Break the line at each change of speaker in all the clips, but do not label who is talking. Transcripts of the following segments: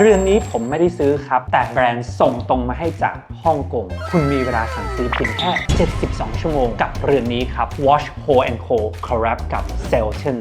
เรือนนี้ผมไม่ได้ซื้อครับ แต่แบรนด์ส่งตรงมาให้จากฮ่องกง คุณมีเวลาสั่งซื้อเพียงแค่ 72 ชั่วโมงกับเรือนนี้ครับ Watch Ho Co Collab กับ Selton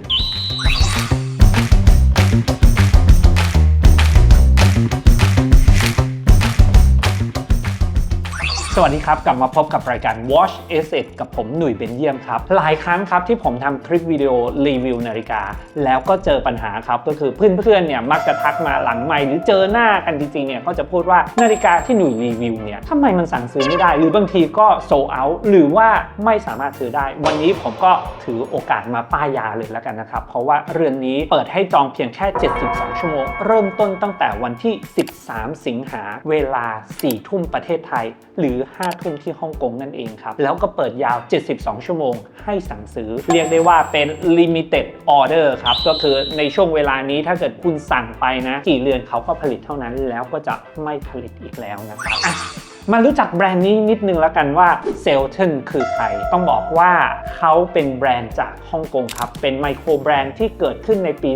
สวัสดีครับ กลับมาพบกับรายการ Watch Asset กับผมหนุ่ยเบนเยี่ยมครับ หลายครั้งครับที่ผมทำคลิปวิดีโอรีวิวนาฬิกา แล้วก็เจอปัญหาครับ ก็คือเพื่อนๆเนี่ยมักจะทักมาหลังไม่หรือเจอหน้ากันจริงๆเนี่ยก็จะพูดว่านาฬิกาที่หนุ่ยรีวิวเนี่ยทำไมมันสั่งซื้อไม่ได้ หรือบางทีก็โซเอาหรือว่าไม่สามารถซื้อได้ วันนี้ผมก็ถือโอกาสมาป้ายยาเลยแล้วกันนะครับเพราะว่าเรือนนี้เปิดให้จองเพียงแค่ 72 ชั่วโมง เริ่มต้นตั้งแต่วันที่ 13 สิงหาเวลา 4 ทุ่มประเทศไทย หรือ5 ทุ่มที่ฮ่องกงนั่นเองครับ แล้วก็เปิดยาว 72 ชั่วโมงให้สั่งซื้อ เรียกได้ว่าเป็น limited order ครับ ก็คือในช่วงเวลานี้ถ้าเกิดคุณสั่งไปนะ กี่เรือนเขาก็ผลิตเท่านั้นแล้วก็จะไม่ผลิตอีกแล้วนะครับอะ มารู้จักแบรนด์นี้นิดนึงแล้วกันว่า c e l t o n คือใคร ต้องบอกว่าเขาเป็นแบรนด์จากฮ่องกงครับ เป็นไมโครแบรนด์ที่เกิดขึ้นในปี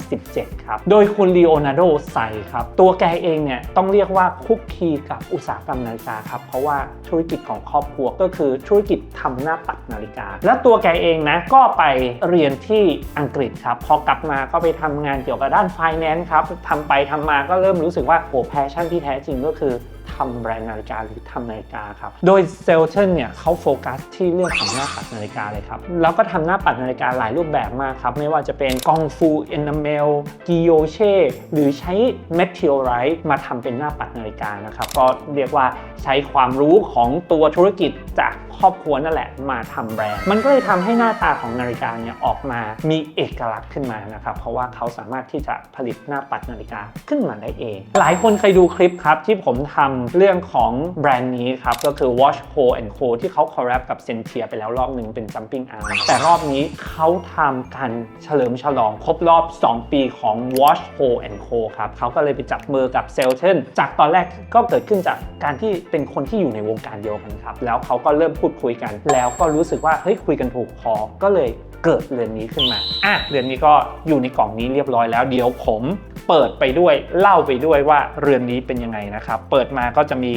2017 ครับ โดยคุณลีโอนาร์โดไซครับ ตัวแกเองเนี่ยต้องเรียกว่าคุกคีกับอุตสาหกรรมนาฬิกาครับ เพราะว่าธุรกิจของครอบครัวก็คือธุรกิจทำหน้าปัดนาฬิกา แล้วตัวแกเองนะก็ไปเรียนที่อังกฤษครับ พอกลับมาก็ไปทำงานเกี่ยวกับด้าน finance ครับทำไปทำมาก็เริ่มรู้สึกว่าโอ้แพชชั่นที่แท้จริงก็คือ ทำแบรนด์นาฬิกาหรือทำนาฬิกาครับ โดยเซลเทนเนี่ยเขาโฟกัสที่เรื่องของหน้าปัดนาฬิกาเลยครับ แล้วก็ทำหน้าปัดนาฬิกาหลายรูปแบบมากครับ ไม่ว่าจะเป็นกองฟูเอนเมลกิโยเช่หรือใช้เมทิโอไรต์มาทำเป็นหน้าปัดนาฬิกานะครับ ก็เรียกว่าใช้ความรู้ของตัวธุรกิจจากครอบครัวนั่นแหละมาทำแบรนด์ มันก็เลยทำให้หน้าตาของนาฬิกาเนี่ยออกมามีเอกลักษณ์ขึ้นมานะครับ เพราะว่าเขาสามารถที่จะผลิตหน้าปัดนาฬิกาขึ้นมาได้เอง หลายคนเคยดูคลิปครับที่ผมทำเรื่องของแบรนด์นี้ครับ ก็คือ Watch Co and Co ที่เขาคอลแลบกับเซนเทียไปแล้วรอบหนึ่งเป็น Jumping Arm แต่รอบนี้เขาทำการเฉลิมฉลองครบรอบ 2 ปีของ Watch Co and Co ครับเขาก็เลยไปจับมือกับเซลเทนจากตอนแรกก็เกิดขึ้นจากการที่เป็นคนที่อยู่ในวงการเดียวกันครับ แล้วเขาก็เริ่มพูดคุยกัน แล้วก็รู้สึกว่าเฮ้ยคุยกันถูกคอก็เลย เกิดเรือนนี้ขึ้นมาอะเรือนนี้ก็อยู่ในกล่องนี้เรียบร้อยแล้วเดี๋ยวผมเปิดไปด้วยเล่าไปด้วยว่าเรือนนี้เป็นยังไงนะครับ เปิดมาก็จะมี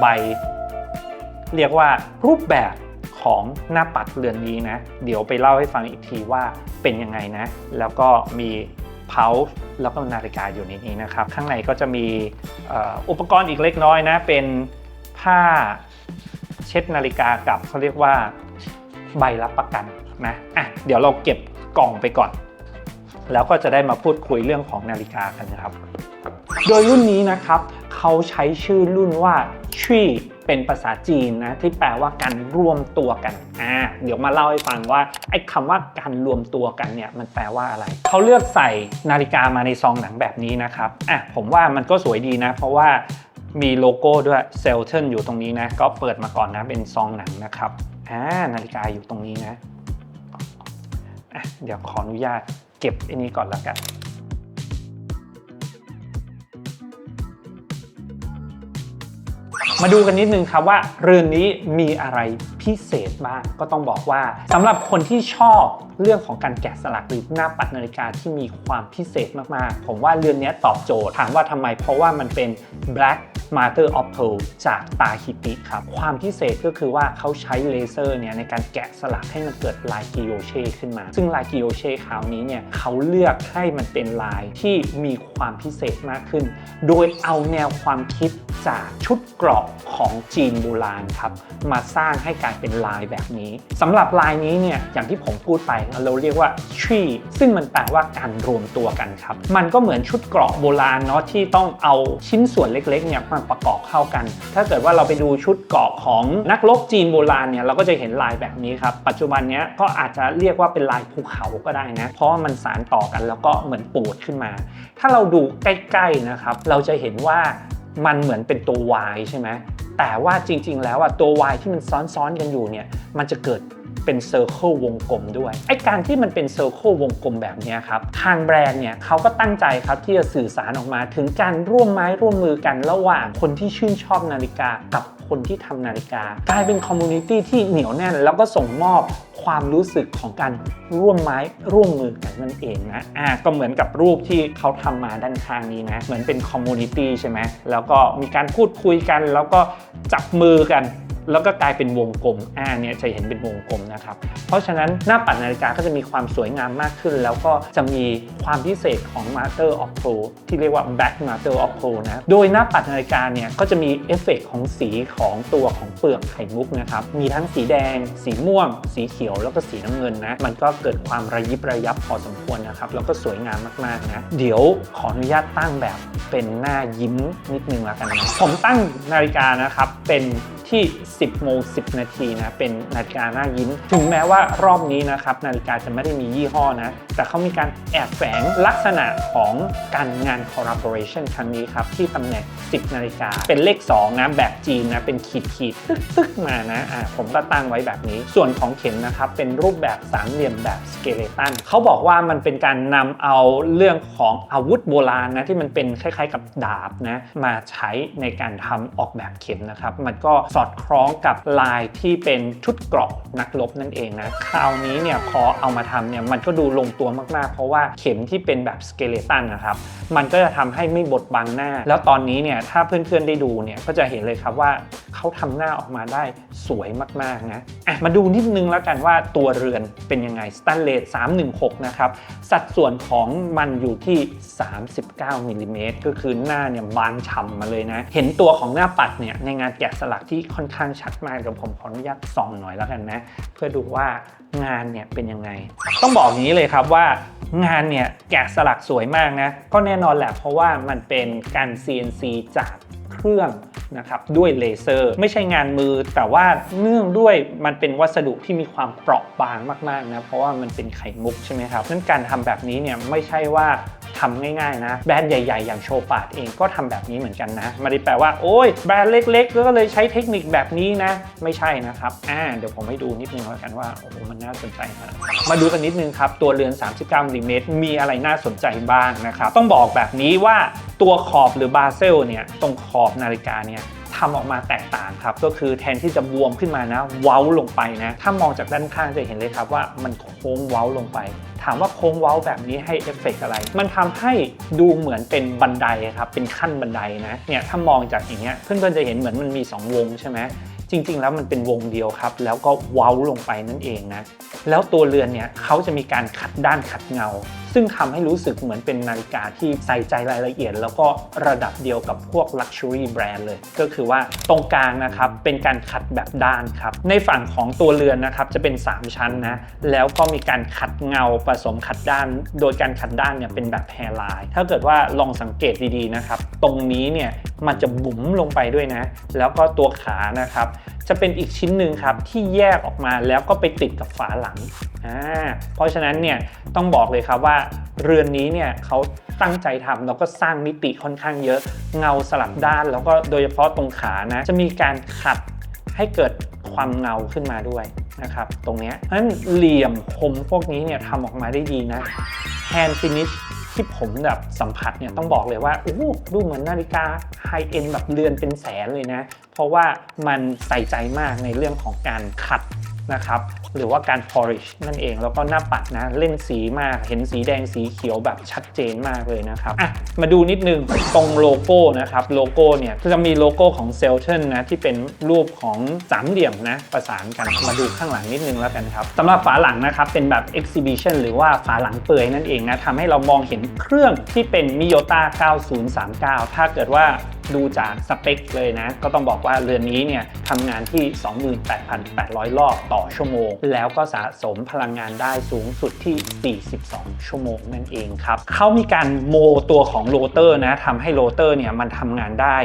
ใบ เรียกว่ารูปแบบของหน้าปัดเรือนนี้นะ เดี๋ยวไปเล่าให้ฟังอีกทีว่าเป็นยังไงนะ แล้วก็มีเพาแล้วก็นาฬิกาอยู่ในนี้นะครับ ข้างในก็จะมีออุปกรณ์อีกเล็กน้อยนะ เป็นผ้าเช็ดนาฬิกากับเขาเรียกว่าใบรับประกัน นะอะเดี๋ยวเราเก็บกล่องไปก่อน แล้วก็จะได้มาพูดคุยเรื่องของนาฬิกากันนะครับ โดยรุ่นนี้นะครับเขาใช้ชื่อรุ่นว่าชี่เป็นภาษาจีนนะที่แปลว่าการรวมตัวกันอ่าเดี๋ยวมาเล่าให้ฟังว่าไอ้คำว่าการรวมตัวกันเนี่ยมันแปลว่าอะไรเขาเลือกใส่นาฬิกามาในซองหนังแบบนี้นะครับอะผมว่ามันก็สวยดีนะ เพราะว่ามีโลโก้ด้วยเซลเทนอยู่ตรงนี้นะ ก็เปิดมาก่อนนะเป็นซองหนังนะครับอ่านาฬิกาอยู่ตรงนี้นะ อะเดี๋ยวขออนุญาตเก็บไอ้นี้ก่อนแล้วกัน มาดูกันนิดนึงครับว่าเรือนนี้มีอะไรพิเศษบ้างก็ต้องบอกว่าสำหรับคนที่ชอบเรื่องของการแกะสลักหรือหน้าปัดนาฬิกาที่มีความพิเศษมากๆ ผมว่าเรือนนี้ตอบโจทย์ ถามว่าทำไมเพราะว่ามันเป็น black Master of Pearl จากตาฮิปิครับ ความพิเศษก็คือว่าเขาใช้เลเซอร์เนี่ยในการแกะสลักให้มันเกิดลายกิโยเช่ขึ้นมา ซึ่งลายกิโยเช่คราวนี้เนี่ยเขาเลือกให้มันเป็นลายที่มีความพิเศษมากขึ้น โดยเอาแนวความคิดจากชุดเกราะของจีนโบราณครับมาสร้างให้กลายเป็นลายแบบนี้สำหรับลายนี้เนี่ยอย่างที่ผมพูดไปเราเรียกว่าชีซึ่งมันแปลว่าการรวมตัวกันครับ มันก็เหมือนชุดเกราะโบราณเนาะที่ต้องเอาชิ้นส่วนเล็กๆเนี่ยมาประกอบเข้ากัน ถ้าเกิดว่าเราไปดูชุดเกราะของนักรบจีนโบราณเนี่ยเราก็จะเห็นลายแบบนี้ครับปัจจุบันเนี้ยก็อาจจะเรียกว่าเป็นลายภูเขาก็ได้นะ เพราะมันสานต่อกันแล้วก็เหมือนปูดขึ้นมา ถ้าเราดูใกล้ๆนะครับเราจะเห็นว่า มันเหมือนเป็นตัว Y ใช่ไหมแต่ว่าจริง ๆ แล้วอะตัว Y ที่มันซ้อนๆกันอยู่เนี่ยมันจะเกิด เป็นเซอร์เคิลวงกลมด้วยไอการที่มันเป็นเซอร์เคิลวงกลมแบบนี้ครับทางแบรนด์เนี่ยเขาก็ตั้งใจครับที่จะสื่อสารออกมาถึงการร่วมไม้ร่วมมือกันระหว่างคนที่ชื่นชอบนาฬิกากับคนที่ทำนาฬิกากลายเป็นคอมมูนิตี้ที่เหนียวแน่น แล้วก็ส่งมอบความรู้สึกของการร่วมไม้ร่วมมือกันนั่นเองนะอ่าก็เหมือนกับรูปที่เขาทำมาด้านข้างนี้นะเหมือนเป็นคอมมูนิตี้ใช่ไหมแล้วก็มีการพูดคุยกัน แล้วก็จับมือกัน แล้วก็กลายเป็นวงกลมอ่าเนี่ยจะเห็นเป็นวงกลมนะครับ เพราะฉะนั้นหน้าปัดนาฬิกาก็จะมีความสวยงามมากขึ้น แล้วก็จะมีความพิเศษของ Master of Pro ที่เรียกว่า Back Master of Pro นะโดยหน้าปัดนาฬิกาเนี่ยก็จะมีเอฟเฟกต์ของสีของตัวของเปลือกไข่มุกนะครับมีทั้งสีแดง สีม่วง สีเขียวแล้วก็สีน้ำเงินนะมันก็เกิดความระยิบระยับพอสมควรนะครับแล้วก็สวยงามมากๆนะเดี๋ยวขออนุญาตตั้งแบบเป็นหน้ายิ้มนิดนึงแล้วกันนะผมตั้งนาฬิกานะครับเป็น ที่ 10 โมง 10 นาทีนะเป็นนาฬิกาหน้ายิ้ม ถึงแม้ว่ารอบนี้นะครับนาฬิกาจะไม่ได้มียี่ห้อนะ แต่เขามีการแอบแฝงลักษณะของการงาน collaboration ครั้งนี้ครับ ที่ตำแหน่ง 10 นาฬิกา เป็นเลข 2 นะแบบจีนนะ เป็นขีดขีดตึกตึกมานะอ่าผมก็ตั้งไว้แบบนี้ ส่วนของเข็มนะครับเป็นรูปแบบสามเหลี่ยมแบบสเกเลตันเขาบอกว่ามันเป็นการนำเอาเรื่องของอาวุธโบราณนะที่มันเป็นคล้ายๆ กับดาบนะมาใช้ในการทำออกแบบเข็มนะครับมันก็สอดคล้องกับลายที่เป็นชุดเกราะนักรบนั่นเองนะคราวนี้เนี่ยพอเอามาทำเนี่ยมันก็ดูลงตัวมากๆ เพราะว่าเข็มที่เป็นแบบสเกเลตันนะครับมันก็จะทำให้ไม่บดบังหน้า แล้วตอนนี้เนี่ยถ้าเพื่อนๆได้ดูเนี่ยก็จะเห็นเลยครับว่าเขาทำหน้าออกมาได้สวยมากๆนะอะมาดูนิดนึงแล้วกันว่าตัวเรือนเป็นยังไงสแตนเลส316 นะครับสัดส่วนของมันอยู่ที่ 39มิลลิเมตรก็คือหน้าเนี่ยบางฉ่ำมาเลยนะ เห็นตัวของหน้าปัดเนี่ยในงานแกะสลักที่ค่อนข้างชัดมากเดี๋ยวผมขออนุญาตส่องหน่อยแล้วกันนะ เพื่อดูว่างานเนี่ยเป็นยังไง ต้องบอกอย่างนี้เลยครับว่างานเนี่ยแกะสลักสวยมากนะ ก็แน่นอนแหละเพราะว่ามันเป็นการ CNC จากเครื่องนะครับด้วยเลเซอร์ไม่ใช่งานมือ แต่ว่าเนื่องด้วยมันเป็นวัสดุที่มีความเปราะบางมากๆนะเพราะว่ามันเป็นไข่มุกใช่ไหมครับนั้นการทำแบบนี้เนี่ยไม่ใช่ว่า ทำง่ายๆนะ แบรนด์ใหญ่ๆ อย่างโชปาดเองก็ทำแบบนี้เหมือนกันนะไม่ได้แปลว่าโอ้ยแบรนด์เล็กๆ ก็เลยใช้เทคนิคแบบนี้นะ ไม่ใช่นะครับอ่าเดี๋ยวผมให้ดูนิดนึงแล้วกันว่าโอ้โหมันน่าสนใจมากมาดูกันนิดนึงครับ ตัวเรือน 39มิลลิเมตรมีอะไรน่าสนใจบ้างนะครับต้องบอกแบบนี้ว่าตัวขอบหรือบาเซลเนี่ยตรงขอบนาฬิกาเนี่ย ทำออกมาแตกต่างครับ ก็คือแทนที่จะบวมขึ้นมานะ เว้าลงไปนะ ถ้ามองจากด้านข้างจะเห็นเลยครับว่ามันโค้งเว้าลงไป ถามว่าโค้งเว้าแบบนี้ให้เอฟเฟกต์อะไร มันทำให้ดูเหมือนเป็นบันไดครับ เป็นขั้นบันไดนะ เนี่ยถ้ามองจากอย่างเงี้ย เพื่อนๆจะเห็นเหมือนมันมี 2 วงใช่ไหมจริง ๆ แล้วมันเป็นวงเดียวครับ แล้วก็เว้าลงไปนั่นเองนะ แล้วตัวเรือนเนี่ยเขาจะมีการขัดด้านขัดเงาซึ่งทำให้รู้สึกเหมือนเป็นนาฬิกาที่ใส่ใจรายละเอียด แล้วก็ระดับเดียวกับพวก Luxury Brand เลย ก็คือว่าตรงกลางนะครับเป็นการขัดแบบด้านครับ ในฝั่งของตัวเรือนนะครับจะเป็น 3 ชั้นนะ แล้วก็มีการขัดเงาผสมขัดด้าน โดยการขัดด้านเนี่ยเป็นแบบแฮร์ไลน์ถ้าเกิดว่าลองสังเกตดีๆนะครับ ตรงนี้เนี่ยมันจะบุ๋มลงไปด้วยนะ แล้วก็ตัวขานะครับจะเป็นอีกชิ้นหนึ่งครับที่แยกออกมาแล้วก็ไปติดกับฝาหลังอ่าเพราะฉะนั้นเนี่ยต้องบอกเลยครับว่าเรือนนี้เนี่ยเขาตั้งใจทำแล้วก็สร้างมิติค่อนข้างเยอะเงาสลับด้าน แล้วก็โดยเฉพาะตรงขานะจะมีการขัดให้เกิดความเงาขึ้นมาด้วยนะครับ ตรงเนี้ยเพราะฉะนั้นเหลี่ยมคมพวกนี้เนี่ยทำออกมาได้ดีนะ hand finish ที่ผมแบบสัมผัสเนี่ยต้องบอกเลยว่าโอ้ดูเหมือนนาฬิกาไฮเอ็นแบบเรือนเป็นแสนเลยนะ เพราะว่ามันใส่ใจมากในเรื่องของการขัด นะครับหรือว่าการ polish นั่นเองแล้วก็หน้าปัดนะเล่นสีมากเห็นสีแดงสีเขียวแบบชัดเจนมากเลยนะครับอะมาดูนิดนึงตรงโลโก้นะครับโลโก้เนี่ยจะมีโลโก้ของ c e l t o n นะที่เป็นรูปของสามเหลี่ยมนะประสานกันมาดูข้างหลังนิดนึงแล้วกันครับสำหรับฝาหลังนะครับเป็นแบบ exhibition หรือว่าฝาหลังเปื่อยนั่นเองนะทำให้เรามองเห็นเครื่องที่เป็น Miyota 9039 ถ้าเกิดว่าดูจากสเปคเลยนะ ก็ต้องบอกว่าเรือนนี้เนี่ยทำงานที่ 28,800 รอบต่อชั่วโมง แล้วก็สะสมพลังงานได้สูงสุดที่ 42 ชั่วโมงนั่นเองครับเขามีการโมตัวของโรเตอร์นะทำให้โรเตอร์เนี่ยมันทำงานได้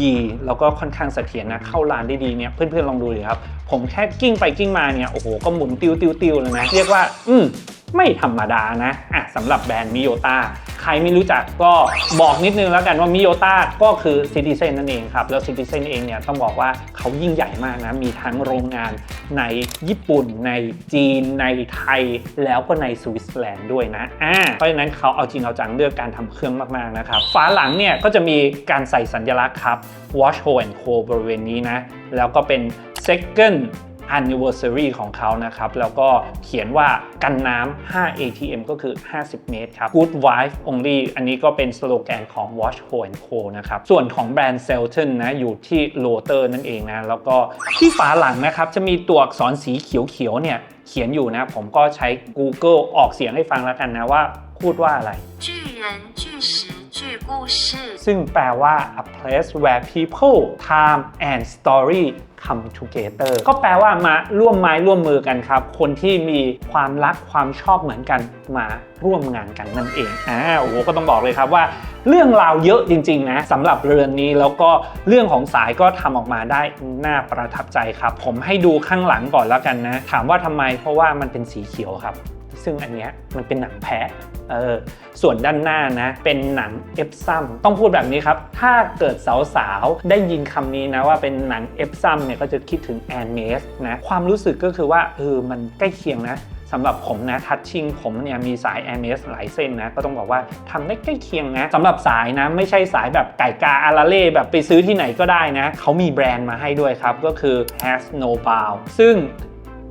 ดีแล้วก็ค่อนข้างเสถียรนะเข้าร้านได้ดีเนี่ยเพื่อนๆลองดูเลยครับ ผมแค่กิ้งไปกิ้งมาเนี่ยโอ้โหก็หมุนติวติวติวเลยนะ เรียกว่า อืมไม่ธรรมดานะอะสำหรับแบรนด์มิโยต้า ใครไม่รู้จักก็บอกนิดนึงแล้วกันว่ามิโยต้าก็คือซิติเซนนั่นเองครับ แล้วซิติเซนเองเนี่ยต้องบอกว่าเขายิ่งใหญ่มากนะ มีทั้งโรงงานในญี่ปุ่น ในจีน ในไทย แล้วก็ในสวิตเซอร์แลนด์ด้วยนะอ่าเพราะฉะนั้นเขาเอาจริงเอาจังเรื่องการทำเครื่องมากๆนะครับ ฝาหลังเนี่ยก็จะมีการใส่สัญลักษณ์ครับ Watch Ho Co บริเวณนี้นะ แล้วก็เป็น second anniversary ของเขานะครับ แล้วก็เขียนว่ากันน้ำ 5 ATM ก็คือ 50 เมตรครับ Good Wife Only อันนี้ก็เป็นสโลแกนของ Watch Ho Co นะครับ ส่วนของแบรนด์ Selton นะอยู่ที่ l o t e r นั่นเองนะ แล้วก็ที่ฝาหลังนะครับ จะมีตัวอักษรสีเขียวๆเนี่ย เขียนอยู่นะ ผมก็ใช้ Google ออกเสียงให้ฟังแล้วกันนะว่าพูดว่าอะไร
巨人巨石巨故事。
ซึ่งแปลว่า a place where people time and story come together ก็แปลว่ามาร่วมไม้ร่วมมือกันครับ คนที่มีความรักความชอบเหมือนกันมาร่วมงานกันนั่นเองอ่าโอ้โหก็ต้องบอกเลยครับว่า เรื่องราวเยอะจริงๆนะสำหรับเรือนนี้แล้วก็เรื่องของสายก็ทำออกมาได้น่าประทับใจครับ ผมให้ดูข้างหลังก่อนแล้วกันนะ ถามว่าทำไมเพราะว่ามันเป็นสีเขียวครับ ซึ่งอันเนี้ยมันเป็นหนังแพะเออส่วนด้านหน้านะ เป็นหนังเอฟซัมต้องพูดแบบนี้ครับ ถ้าเกิดสาวๆ ได้ยินคำนี้นะว่าเป็นหนังเอฟซัมเนี่ยก็จะคิดถึงแอนเมสนะ ความรู้สึกก็คือว่าเออมันใกล้เคียงนะสำหรับผมนะทัชชิ่งผมเนี่ยมีสาย a m s หลายเส้นนะ ก็ต้องบอกว่าทำได้ใกล้เคียงนะสำหรับสายนะ ไม่ใช่สายแบบไก่กาอาราเล่แบบไปซื้อที่ไหนก็ได้นะ เขามีแบรนด์มาให้ด้วยครับ ก็คือ Has No Bow ซึ่ง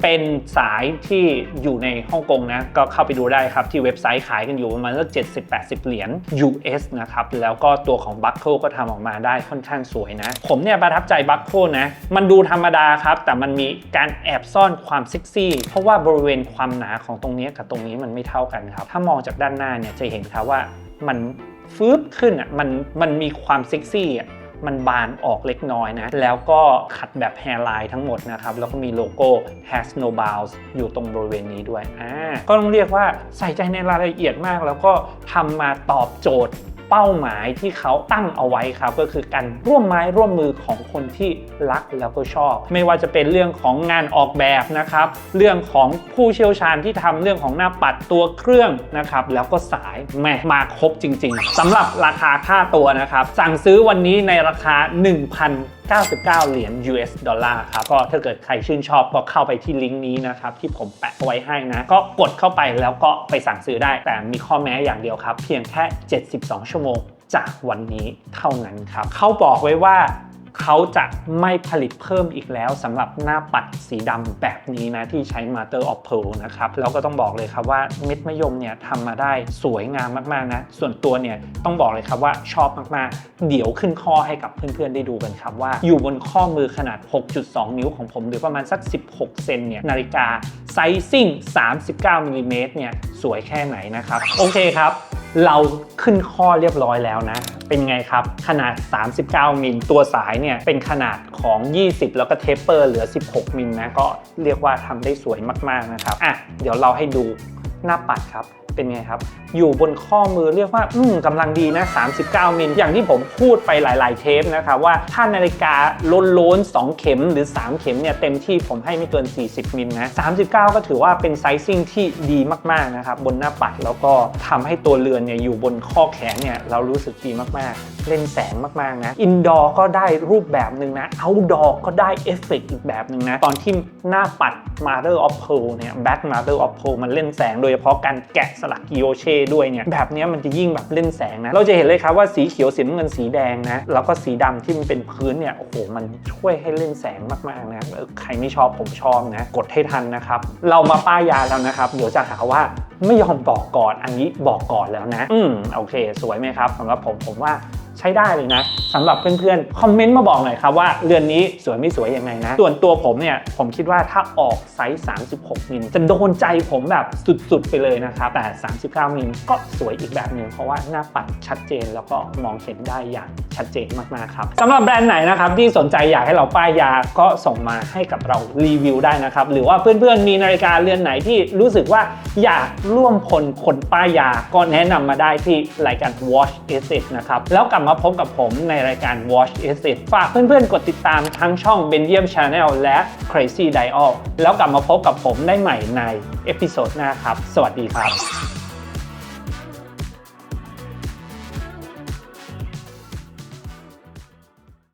เป็นสายที่อยู่ในฮ่องกงนะก็เข้าไปดูได้ครับ ที่เว็บไซต์ขายกันอยู่ประมาณสัก70-80 เหรียญ US นะครับ แล้วก็ตัวของ Buckle ก็ทำออกมาได้ค่อนข้างสวยนะ ผมเนี่ยประทับใจ Buckle นะ มันดูธรรมดาครับ แต่มันมีการแอบซ่อนความเซ็กซี่ เพราะว่าบริเวณความหนาของตรงนี้กับตรงนี้มันไม่เท่ากันครับ ถ้ามองจากด้านหน้าเนี่ยจะเห็นครับว่ามันฟืบขึ้นอะมันมันมีความเซ็กซี่อะ มันบานออกเล็กน้อยนะ แล้วก็ขัดแบบแฮร์ไลน์ทั้งหมดนะครับ แล้วก็มีโลโก้ Has No Bounds อยู่ตรงบริเวณนี้ด้วยอ่าก็ต้องเรียกว่าใส่ใจในรายละเอียดมาก แล้วก็ทำมาตอบโจทย์ เป้าหมายที่เขาตั้งเอาไว้ครับ ก็คือการร่วมไม้ร่วมมือของคนที่รักแล้วก็ชอบ ไม่ว่าจะเป็นเรื่องของงานออกแบบนะครับ เรื่องของผู้เชี่ยวชาญที่ทำเรื่องของหน้าปัดตัวเครื่องนะครับ แล้วก็สายแม่มาครบจริง ๆสำหรับราคาค่าตัวนะครับ สั่งซื้อวันนี้ในราคา 99 เหรียญ US ดอลลาร์ครับ ก็ถ้าเกิดใครชื่นชอบก็เข้าไปที่ลิงก์นี้นะครับ ที่ผมแปะไว้ให้นะ ก็กดเข้าไปแล้วก็ไปสั่งซื้อได้ แต่มีข้อแม้อย่างเดียวครับ เพียงแค่ 72 ชั่วโมงจากวันนี้เท่านั้นครับ เขาบอกไว้ว่า เขาจะไม่ผลิตเพิ่มอีกแล้วสำหรับหน้าปัดสีดำแบบนี้นะ ที่ใช้ Mother of Pearl นะครับแล้วก็ต้องบอกเลยครับว่าเม็ดมะยมเนี่ยทำมาได้สวยงามมากๆนะ ส่วนตัวเนี่ยต้องบอกเลยครับว่าชอบมากๆ เดี๋ยวขึ้นข้อให้กับเพื่อนๆได้ดูกันครับว่าอยู่บนข้อมือขนาด 6.2 นิ้วของผมหรือประมาณสัก 16 เซนเนี่ยนาฬิกาไซซิ่ง 39มิลลิเมตรเนี่ยสวยแค่ไหนนะครับ โอเคครับ เราขึ้นข้อเรียบร้อยแล้วนะ เป็นไงครับ ขนาด 39 มิล ตัวสายเนี่ย เป็นขนาดของ 20 แล้วก็เทปเปอร์เหลือ 16 มิลนะ ก็เรียกว่าทำได้สวยมากๆนะครับ อะ เดี๋ยวเราให้ดูหน้าปัดครับ เป็นไงครับ อยู่บนข้อมือเรียกว่า อืมกำลังดีนะ 39 มิล อย่างที่ผมพูดไปหลาย ๆ เทปนะครับว่าถ้านาฬิกาโล้น2เข็มหรือ 3 เข็มเนี่ยเต็มที่ผมให้ไม่เกิน 40 มิลนะ 39 ก็ถือว่าเป็นไซซิ่งที่ดีมาก ๆ นะครับ บนหน้าปัดแล้วก็ทำให้ตัวเรือนเนี่ยอยู่บนข้อแขนเนี่ยเรารู้สึกดีมาก ๆ เล่นแสงมาก ๆ นะ อินดอร์ก็ได้รูปแบบหนึ่งนะเอาดอร์ก็ได้เอฟเฟกต์อีกแบบหนึ่งนะ ตอนที่หน้าปัด Mother of Pearl เนี่ย Back Mother of Pearl มันเล่นแสงโดยเฉพาะการแกะสลักกิโยเช่ด้วยเนี่ยแบบนี้มันจะยิ่งแบบเล่นแสงนะเราจะเห็นเลยครับว่าสีเขียวสีน้ำเงินสีแดงนะแล้วก็สีดำที่มันเป็นพื้นเนี่ยโอ้โหมันช่วยให้เล่นแสงมากๆนะใครไม่ชอบผมชอบนะกดให้ทันนะครับเรามาป้ายยาแล้วนะครับเดี๋ยวจะหาว่าไม่ยอมบอกก่อนอันนี้บอกก่อนแล้วนะ อืมโอเค สวยไหมครับสำหรับผมผมว่า ใช้ได้เลยนะสำหรับเพื่อนๆคอมเมนต์มาบอกหน่อยครับว่าเรือนนี้สวยไม่สวยยังไงนะ ส่วนตัวผมเนี่ยผมคิดว่าถ้าออกไซส์ 36มิลจะโดนใจผมแบบสุดๆ ไปเลยนะครับแต่ 39มิลก็สวยอีกแบบหนึ่งเพราะว่าหน้าปัดชัดเจนแล้วก็มองเห็นได้อย่างชัดเจนมากๆครับสำหรับแบรนด์ไหนนะครับที่สนใจอยากให้เราป้ายยาก็ส่งมาให้กับเรารีวิวได้นะครับหรือว่าเพื่อนๆมีนาฬิกาเรือนไหนที่รู้สึกว่าอยากร่วมพลคนป้ายยาก็แนะนำมาได้ที่รายการ Watch e s s นะครับแล้วกลับมามาพบกับผมในรายการ Watch Is It ฝากเพื่อนๆ กดติดตามทั้งช่อง b e n y i u m Channel และ Crazy Dial แล้วกลับมาพบกับผมได้ใหม่ในเอพิโซดหน้าครับ สวัสดีครับ